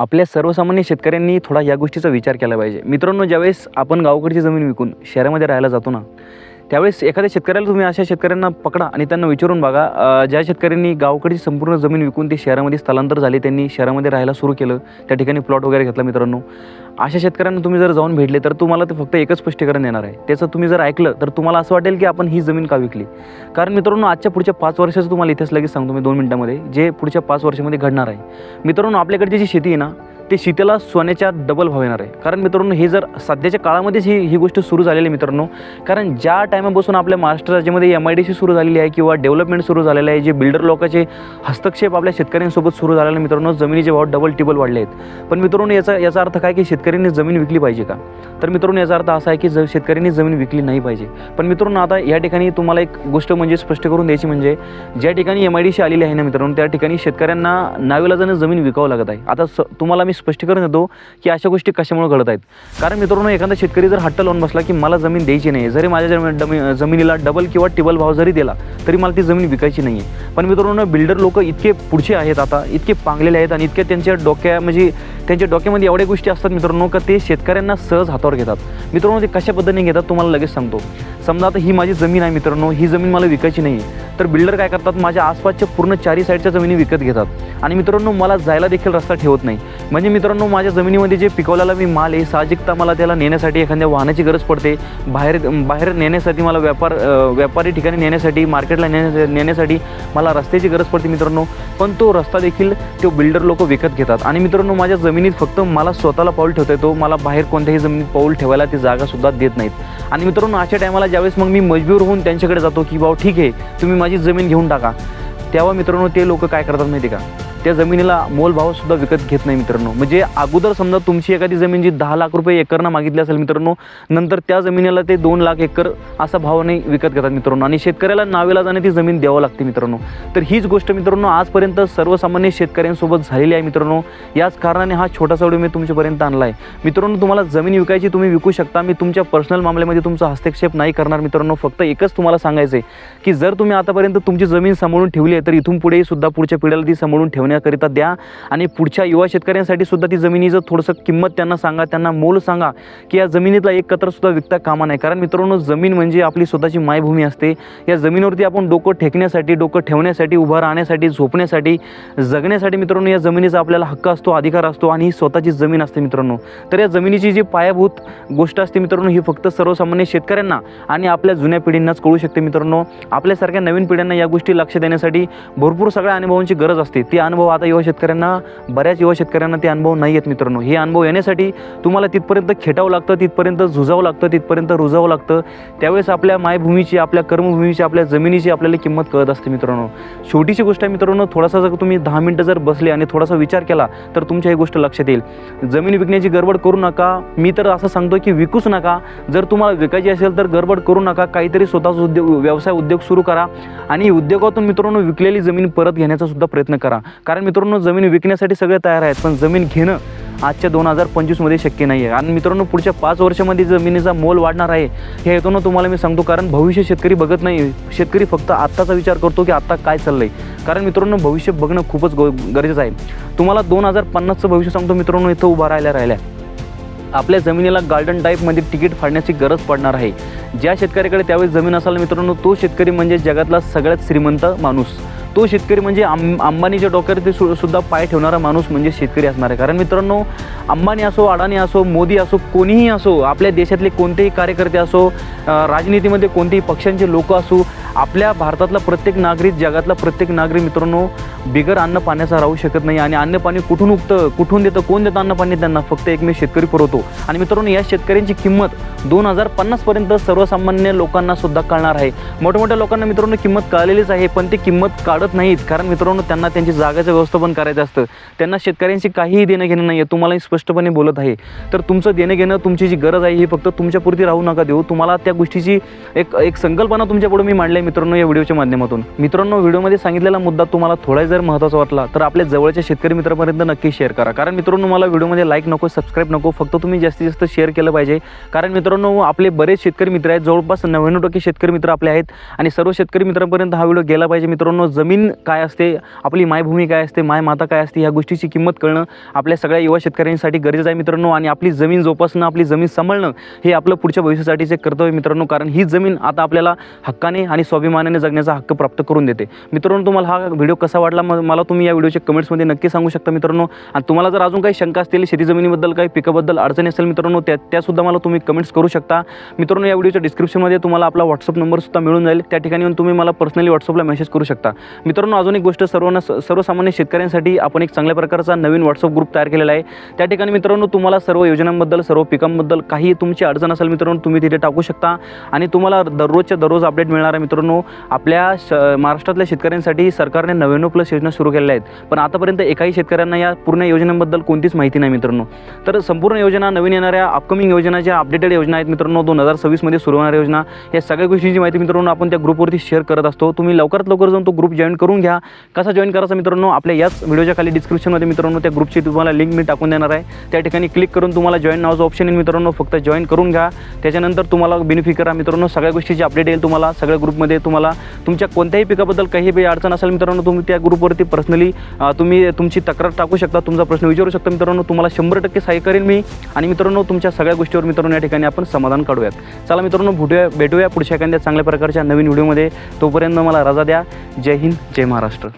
आपल्या सर्वसामान्य शेतकऱ्यांनी थोडा या गोष्टीचा विचार केला पाहिजे. मित्रांनो ज्यावेळेस आपण गावाकडची जमीन विकून शहरामध्ये राहायला जातो ना त्यावेळेस एखाद्या शेतकऱ्याला तुम्ही अशा शेतकऱ्यांना पकडा आणि त्यांना विचारून बघा ज्या शेतकऱ्यांनी गावकडची संपूर्ण जमीन विकून ते शहरामध्ये स्थलांतर झाले त्यांनी शहरामध्ये राहायला सुरू केलं त्या ठिकाणी प्लॉट वगैरे घेतला मित्रांनो. अशा शेतकऱ्यांना तुम्ही जर जाऊन भेटले तर तुम्हाला ते फक्त एकच स्पष्टीकरण देणार आहे. त्याचं तुम्ही जर ऐकलं तर तुम्हाला असं वाटेल की आपण ही जमीन का विकली? कारण मित्रांनो आजच्या पुढच्या पाच वर्षाचं तुम्हाला इतिहास लगेच सांगतो मी दोन मिनिटामध्ये जे पुढच्या पाच वर्षामध्ये घडणार आहे. मित्रांनो आपल्याकडची जी शेती आहे ना ते सीतेला सोन्याच्या डबल भाव येणार आहे. कारण मित्रांनो हे जर सध्याच्या काळामध्येच ही ही गोष्ट सुरू झालेली आहे मित्रांनो कारण ज्या टायमापासून आपल्या महाराष्ट्र राज्यामध्ये एम आय डी सी सुरू झालेली आहे किंवा डेव्हलपमेंट सुरू झालेलं आहे जे बिल्डर लोकांचे हस्तक्षेप आपल्या शेतकऱ्यांसोबत सुरू झालेला आहे मित्रांनो जमिनीचे भाव डबल टिबल वाढले आहेत. पण मित्रांनो याचा याचा अर्थ काय की शेतकऱ्यांनी जमीन विकली पाहिजे का? तर मित्रांनो याचा अर्थ असा आहे की ज शेतकऱ्यांनी जमीन विकली नाही पाहिजे. पण मित्रांनो आता या ठिकाणी तुम्हाला एक गोष्ट म्हणजे स्पष्ट करून द्यायची म्हणजे ज्या ठिकाणी एम आय डी सी आलेली आहे ना मित्रांनो त्या ठिकाणी शेतकऱ्यांना नाविलाजानं जमीन विकावं लागत आहे. आता स तुम्हाला मी स्पष्टीकरण देतो की अशा गोष्टी कशामुळे घडत आहेत. कारण मित्रांनो एखादा शेतकरी जर हट्ट लावून बसला की मला जमीन द्यायची नाही जरी माझ्या जमी- जमिनीला डबल किंवा टिबल भाव जरी दिला तरी मला ती जमीन विकायची नाही आहे पण मित्रांनो बिल्डर लोक इतके पुढचे आहेत आता इतके पांगलेले आहेत आणि इतके त्यांच्या डोक्या म्हणजे त्यांच्या डोक्यामध्ये एवढ्या गोष्टी असतात मित्रांनो का ते शेतकऱ्यांना सहज हातावर घेतात. मित्रांनो ते कशा पद्धतीने घेतात तुम्हाला लगेच सांगतो. समजा आता ही माझी जमीन आहे मित्रांनो ही जमीन मला विकायची नाही आहे तर बिल्डर काय करतात माझ्या आसपासच्या पूर्ण चारी साईडच्या जमिनी विकत घेतात. आणि मित्रांनो मला जायला देखील रस्ता ठेवत नाही. म्हणजे मित्रांनो माझ्या जमिनीमध्ये जे पिकवलेला मी माल आहे साहजिकता मला त्याला नेण्यासाठी एखाद्या वाहनाची गरज पडते. बाहेर बाहेर नेण्यासाठी मला व्यापार व्यापारी ठिकाणी नेण्यासाठी मार्केटला नेण्या नेण्यासाठी मला रस्त्याची गरज पडते मित्रांनो. पण तो रस्ता देखील तो बिल्डर लोक विकत घेतात. आणि मित्रांनो माझ्या जमिनीत फक्त मला स्वतःला पाऊल ठेवता येतो मला बाहेर कोणत्याही जमिनीत पाऊल ठेवायला ती जागासुद्धा देत नाहीत. आणि मित्रांनो अशा टायमाला ज्यावेळेस मग मी मजबूर होऊन त्यांच्याकडे जातो की भाऊ ठीक आहे तुम्ही माझी जमीन घेऊन टाका. तेव्हा मित्रांनो ते लोक काय करतात माहिती का? त्या जमिनीला मोलभावसुद्धा विकत घेत नाही मित्रांनो. म्हणजे अगोदर समजा तुमची एखादी जमीन जी दहा लाख रुपये एकरनं मागितली असेल मित्रांनो नंतर त्या जमिनीला ते दोन लाख एकर असा भावाने विकत घेतात मित्रांनो. आणि शेतकऱ्याला नावेला जाणे ती जमीन द्यावं लागते मित्रांनो. तर हीच गोष्ट मित्रांनो आजपर्यंत सर्वसामान्य शेतकऱ्यांसोबत झालेली आहे मित्रांनो. याच कारणाने हा छोटासा व्हिडिओ मी तुमच्यापर्यंत आणला आहे मित्रांनो तुम्हाला जमीन विकायची तुम्ही विकू शकता. मी तुमच्या पर्सनल मामल्यामध्ये तुमचा हस्तक्षेप नाही करणार मित्रांनो. फक्त एकच तुम्हाला सांगायचं आहे की जर तुम्ही आतापर्यंत तुमची जमीन सांभाळून ठेवली आहे तर इथून पुढे सुद्धा पुढच्या पिढ्याला ती सांभाळून होण्याकरिता द्या. आणि पुढच्या युवा शेतकऱ्यांसाठी सुद्धा ती जमिनीचं थोडंसं किंमत त्यांना सांगा त्यांना मोल सांगा की या जमिनीतला एक कत्र सुद्धा विकता कामा नाही कारण मित्रांनो जमीन म्हणजे आपली स्वतःची मायभूमी असते. या जमिनीवरती आपण डोकं ठेकण्यासाठी डोकं ठेवण्यासाठी उभं राहण्यासाठी झोपण्यासाठी जगण्यासाठी मित्रांनो या जमिनीचा आपल्याला हक्क असतो अधिकार असतो आणि ही स्वतःची जमीन असते मित्रांनो. तर या जमिनीची जी पायाभूत गोष्ट असते मित्रांनो ही फक्त सर्वसामान्य शेतकऱ्यांना आणि आपल्या जुन्या पिढींनाच कळू शकते मित्रांनो. आपल्यासारख्या नवीन पिढ्यांना या गोष्टी लक्ष देण्यासाठी भरपूर सगळ्या अनुभवांची गरज असते. ती अनुभव आता युवा शेतकऱ्यांना बऱ्याच युवा शेतकऱ्यांना ते अनुभव नाही आहेत मित्रांनो. हे अनुभव येण्यासाठी तुम्हाला तिथपर्यंत खेटावं लागतं तिथपर्यंत झुजावं लागतं तिथपर्यंत रुजावं लागतं. त्यावेळेस आपल्या मायभूमीची आपल्या कर्मभूमीची आपल्या जमिनीची आपल्याला किंमत कळत असते मित्रांनो. छोटीशी गोष्ट आहे मित्रांनो थोडासा जर तुम्ही दहा मिनटं जर बसले आणि थोडासा विचार केला तर तुमच्या ही गोष्ट लक्षात येईल. जमीन विकण्याची गडबड करू नका. मी तर असं सांगतो की विकूच नका. जर तुम्हाला विकायची असेल तर गडबड करू नका. काहीतरी स्वतःचा उद्योग व्यवसाय उद्योग सुरू करा. आणि उद्योगातून मित्रांनो विकलेली जमीन परत घेण्याचा सुद्धा प्रयत्न करा. कारण मित्रांनो जमीन विकण्यासाठी सगळे तयार आहेत पण जमीन घेणं आजच्या दोन हजार पंचवीसमध्ये शक्य नाही आहे आणि मित्रांनो पुढच्या पाच वर्षामध्ये जमिनीचा मोल वाढणार आहे हे हेतून तुम्हाला मी सांगतो. कारण भविष्य शेतकरी बघत नाही. शेतकरी फक्त आत्ताचा विचार करतो की आत्ता काय चाललं आहे कारण मित्रांनो भविष्य बघणं खूपच गो गरजेचं आहे. तुम्हाला दोन हजार पन्नासचं भविष्य सांगतो मित्रांनो इथं उभा राहायला राहिल्या. आपल्या जमिनीला गार्डन टाईपमध्ये तिकीट फाडण्याची गरज पडणार आहे. ज्या शेतकऱ्याकडे त्यावेळेस जमीन असाल मित्रांनो तो शेतकरी म्हणजे जगातला सगळ्यात श्रीमंत माणूस. तो शेतकरी म्हणजे आम अंबानीच्या डोक्यावरती सु सुद्धा पाय ठेवणारा माणूस म्हणजे शेतकरी असणार आहे. कारण मित्रांनो अंबानी असो अडाणी असो मोदी असो कोणीही असो आपल्या देशातले कोणतेही कार्यकर्ते असो राजनीतीमध्ये कोणतेही पक्षांचे लोक असो आपल्या भारतातला प्रत्येक नागरिक जगातला प्रत्येक नागरिक मित्रांनो बिगर अन्न पाण्याचा राहू शकत नाही आणि अन्न पाणी कुठून उगतं कुठून देतं कोण देतं अन्न पाणी त्यांना? फक्त एकमेव शेतकरी पुरवतो. आणि मित्रांनो या शेतकऱ्यांची किंमत दोन हजार पन्नासपर्यंत सर्वसामान्य लोकांना सुद्धा कळणार आहे. मोठमोठ्या लोकांना मित्रांनो किंमत कळलेलीच आहे पण ते किंमत काढत नाहीत. कारण मित्रांनो त्यांना त्यांची जागाचं व्यवस्थापन करायचं असतं. त्यांना शेतकऱ्यांशी काहीही देणं घेणं नाही आहे तुम्हाला स्पष्टपणे बोलत आहे. तर तुमचं देणं घेणं तुमची जी गरज आहे ही फक्त तुमच्यापुरती राहू नका देऊ. तुम्हाला त्या गोष्टीची एक एक संकल्पना तुमच्यापुढे मी मांडली आहे मित्रांनो या व्हिडिओच्या माध्यमातून. मित्रांनो व्हिडिओमध्ये सांगितलेला मुद्दा तुम्हाला थोडा जर महत्त्वाचा वाटला तर आपल्या जवळच्या शेतकरी मित्रापर्यंत नक्की शेअर करा. कारण मित्रांनो मला व्हिडिओमध्ये लाईक नको सबस्क्राईब नको फक्त तुम्ही जास्तीत जास्त शेअर केलं पाहिजे. कारण मित्रांनो आपले बरेच शेतकरी मित्र आहेत जवळपास नव्याण्णव टक्के शेतकरी मित्र आपले आहेत. आणि सर्व शेतकरी मित्रांपर्यंत हा व्हिडिओ गेला पाहिजे. मित्रांनो जमीन काय असते आपली मायभूमी काय असते माय माता काय असते ह्या गोष्टीची किंमत कळणं आपल्या सगळ्या युवा शेतकऱ्यांसाठी गरजेचं आहे मित्रांनो. आणि आपली जमीन जोपासणं आपली जमीन सांभाळणं हे आपलं पुढच्या भविष्यासाठीचे कर्तव्य मित्रांनो. कारण ही जमीन आता आपल्याला हक्काने आणि स्वाभिमानाने जगण्याचा हक्क प्राप्त करून देते. मित्रांनो तुम्हाला हा व्हिडिओ कसा वाटला? मला तुम्ही या व्हिडिओच्या कमेंट्समध्ये नक्की सांगू शकता मित्रांनो. आणि तुम्हाला जर अजून काही शंका असतील शेती जमिनीबद्दल काही पिकाबद्दल अडचणी असेल मित्रांनो त्या त्यासुद्धा मला तुम्ही कमेंट्स करू शकता. मित्रांनो या व्हिडिओच्या डिस्क्रिप्शनमध्ये तुम्हाला आपला व्हॉट्सअप नंबरसुद्धा मिळून जाईल. त्या ठिकाणी येऊन तुम्ही मला पर्सनली व्हॉट्सअपला मेसेज करू शकता. मित्रांनो अजून एक गोष्ट सर्वांना सर्वसामान्य शेतकऱ्यांसाठी आपण एक चांगल्या प्रकारचा नवीन व्हॉट्सअप ग्रुप तयार केलेला आहे. त्या ठिकाणी मित्रांनो तुम्हाला सर्व योजनांबद्दल सर्व पिकांबद्दल काही तुमची अडचण असेल मित्रांनो तुम्ही तिथे टाकू शकता. आणि तुम्हाला दररोजच्या दररोज अपडेट मिळणार आहे मित्रांनो. मित्रांनो आपल्या श महाराष्ट्रातल्या शेतकऱ्यांसाठी सरकारने नव्याण्णव प्लस योजना सुरू केलेल्या आहेत. पण आतापर्यंत एकाही शेतकऱ्यांना या पूर्ण योजनांबद्दल कोणतीच माहिती नाही मित्रांनो. तर संपूर्ण योजना नवीन येणाऱ्या अपकमिंग योजना ज्या अपडेटेड योजना आहेत मित्रांनो दोन हजार सव्वीसमध्ये सुरू होणाऱ्या योजना या सगळ्या गोष्टींची माहिती मित्रांनो आपण त्या ग्रुपवरती शेअर करत असतो. तुम्ही लवकरात लवकर जाऊन तो ग्रुप जॉईन करून घ्या. कसा जॉईन करायचा मित्रांनो आपल्या याच व्हिडिओच्या खाली डिस्क्रिप्शनमध्ये मित्रांनो त्या ग्रुपची तुम्हाला लिंक मी टाकून देणार आहे. त्या ठिकाणी क्लिक करून तुम्हाला जॉईन नावाचं ऑप्शन येईल मित्रांनो फक्त जॉईन करून घ्या. त्याच्यानंतर तुम्हाला बेनिफिट करा मित्रांनो सगळ्या गोष्टीची अपडेट येईल तुम्हाला सगळ्या ग्रुपमध्ये ग्रुपमध्ये तुम्हाला तुमच्या कोणत्याही पिकाबद्दल काही बी अडचण असेल मित्रांनो तुम्ही त्या ग्रुपवरती पर्सनली तुम्ही तुमची तक्रार टाकू शकता तुमचा प्रश्न विचारू शकता मित्रांनो. तुम्हाला शंभर टक्के सहाय्य करेन मी. आणि मित्रांनो तुमच्या सगळ्या गोष्टीवर मित्रांनो या ठिकाणी आपण समाधान काढूयात. चला मित्रांनो भेटूया भेटूया पुढच्या एखाद्या चांगल्या प्रकारच्या नवीन व्हिडिओमध्ये तोपर्यंत मला रजा द्या. जय हिंद जय महाराष्ट्र.